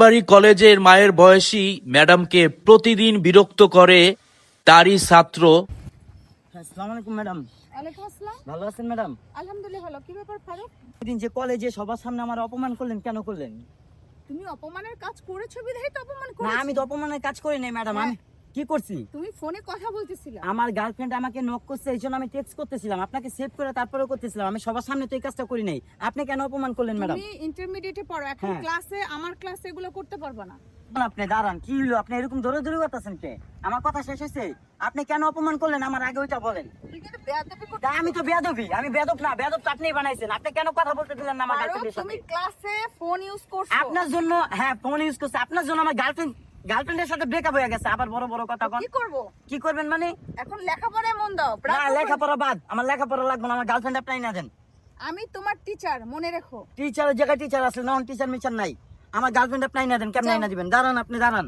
বাড়ি কলেজের মায়ের বয়সী ম্যাডামকে প্রতিদিন বিরক্ত করে তারই ছাত্র। আসসালামু আলাইকুম ম্যাডাম। ওয়ালাইকুম আসসালাম। ভালো আছেন ম্যাডাম? আলহামদুলিল্লাহ ভালো। কি ব্যাপার ফারুক? দিন যে কলেজে সবার সামনে আমার অপমান করলেন কেন করলেন? তুমি অপমানের কাজ করেছ বিধায় তো অপমান না করেছ। আমি তো অপমানের কাজ করি নাই ম্যাডাম। আমি কি করছি? তুমি ফোনে কথা বলতেছিলা। আমার গার্লফ্রেন্ড আমাকে নক করছে এই জন্য আমি টেক্সট করতেছিলাম আপনাকে সেভ করে তারপরেও করতেছিলাম আমি সবার সামনে তো এই কাজটা করি নাই। আপনি কেন অপমান করলেন ম্যাডাম তুমি ইন্টারমিডিয়েটে পড়ো এখন হ্যাঁ। ক্লাসে আমার ক্লাসে এগুলো করতে পারবে না। আপনি দাঁড়ান কি হলো আপনি এরকম ধরে ধরে করতেছেন কে? আমার কথা শেষ হয়েছে? আপনি কেন অপমান করলেন? আমার আগে ওইটা বলেন। আমি তো বেয়াদবি আমি বেয়াদব না বেয়াদব তো আপনিই বানাইছেন। আপনি কেন কথা বলতে দিলেন না আমার গার্লফ্রেন্ডের তুমি সাথে? ক্লাসে ফোন ইউজ করছ। আপনার জন্য হ্যাঁ ফোন ইউজ করছে। আপনার জন্য আমার গার্লফ্রেন্ড গার্লফ্রেন্ডের সাথে ব্রেকআপ হয়ে গেছে আবার বড় বড় কথা কি করব? কি করবেন মানে? এখন লেখাপড়ায় মন দাও না লেখাপড়া বাদ আমার লেখাপড়া লাগবে না আমার গার্লফ্রেন্ড আপনি না দেন। আমি তোমার টিচার মনে রেখো। টিচারের জায়গায় টিচার আছে নন টিচার মিচার নাই। আমার গার্লফ্রেন্ড আপনি না দেন কেমন। না দিবেন? দাঁড়ান আপনি দাঁড়ান।